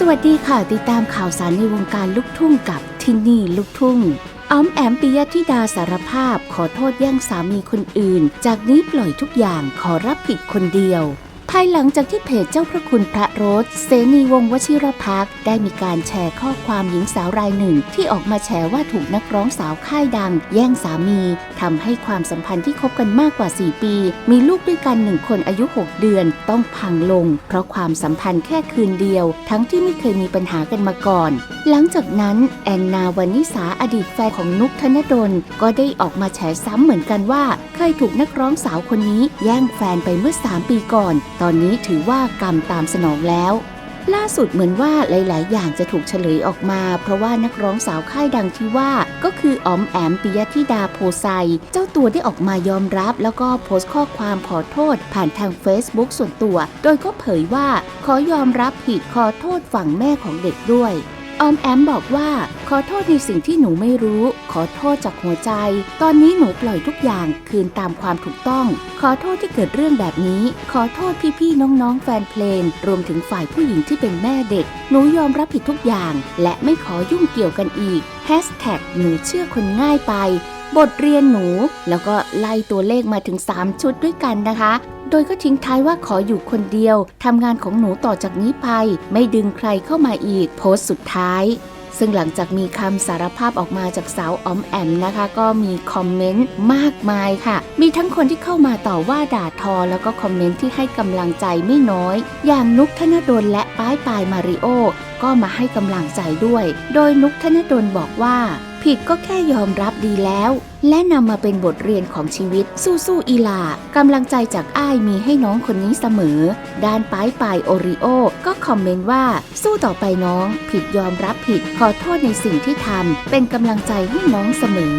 สวัสดีค่ะ ติดตามข่าวสารในวงการลูกทุ่งกับที่นี่ลูกทุ่งอ้อมแอมปิยธิดาสารภาพ ขอโทษแย่งสามีคนอื่น จากนี้ปล่อยทุกอย่างขอรับผิดคนเดียว ภายหลังจากที่เพจเจ้าพระคุณพระโรสเสนีวงวชิรพักได้มีการแชร์ข้อความหญิงสาวรายหนึ่ง ที่ออกมาแชร์ว่าถูกนักร้องสาวค่ายดัง แย่งสามีทำให้ความสัมพันธ์ที่คบกันมากกว่า 4 ปี มีลูกด้วยกันหนึ่งคนอายุ 6 เดือนต้องพังลง เพราะความสัมพันธ์แค่คืนเดียว ทั้งที่ไม่เคยมีปัญหากันมาก่อน หลังจากนั้นแอนนาวานิสาอดีตแฟนของนุกธนดลก็ได้ออกมาแฉซ้ำเหมือนกันว่าเคยถูกนักร้องสาวคนนี้ แย่งแฟนไปเมื่อ 3 ปีก่อนตอนนี้ถือว่ากรรมตามสนองแล้ว ล่าสุดเหมือนว่าหลาย ๆ อย่างจะถูกเฉลยออกมา เพราะว่านักร้องสาวค่ายดังที่ว่า ก็คือออมแอมปิยธิดาโพไซ เจ้าตัวได้ออกมายอมรับ แล้วก็โพสต์ข้อความขอโทษ ผ่านทาง Facebook ส่วนตัว โดยก็เผยว่า ขอยอมรับผิดขอโทษฝั่งแม่ของเด็กด้วย ออมแอมบอกว่าขอโทษในสิ่งที่หนูไม่รู้ ขอโทษจากหัวใจ ตอนนี้หนูปล่อยทุกอย่างคืนตามความถูกต้อง ขอโทษที่เกิดเรื่องแบบนี้ ขอโทษพี่ๆน้องๆแฟนเพลง รวมถึงฝ่ายผู้หญิงที่เป็นแม่เด็ก หนูยอมรับผิดทุกอย่าง และไม่ขอยุ่งเกี่ยวกันอีกแฮชแท็กหนูเชื่อคนง่ายไป บทเรียนหนู แล้วก็ไล่ตัวเลขมาถึง 3 ชุดด้วยกันนะคะ โดยก็ทิ้งท้ายว่าขออยู่คนเดียวทำงานของหนูต่อจากนี้ไป ไม่ดึงใครเข้ามาอีกโพสต์สุดท้ายซึ่งหลังจากมีคำสารภาพออกมาจากสาวออมแอมนะคะ ก็มีคอมเมนต์มากมายค่ะ มีทั้งคนที่เข้ามาต่อว่าด่าทอ แล้วก็คอมเมนต์ที่ให้กำลังใจไม่น้อย อย่างนุกธนดลและป้ายปายมาริโอก็มาให้กำลังใจด้วย โดยนุกธนดลบอกว่า ผิดก็แค่ยอมรับดีแล้ว และนำมาเป็นบทเรียนของชีวิต สู้ๆอีหลากำลังใจจากอ้ายมีให้น้องคนนี้เสมอ ด้านป้ายปายโอริโอ ก็คอมเมนต์ว่า สู้ต่อไปน้อง ผิดยอมรับผิด ขอโทษในสิ่งที่ทำเป็นกำลังใจให้น้องเสมอ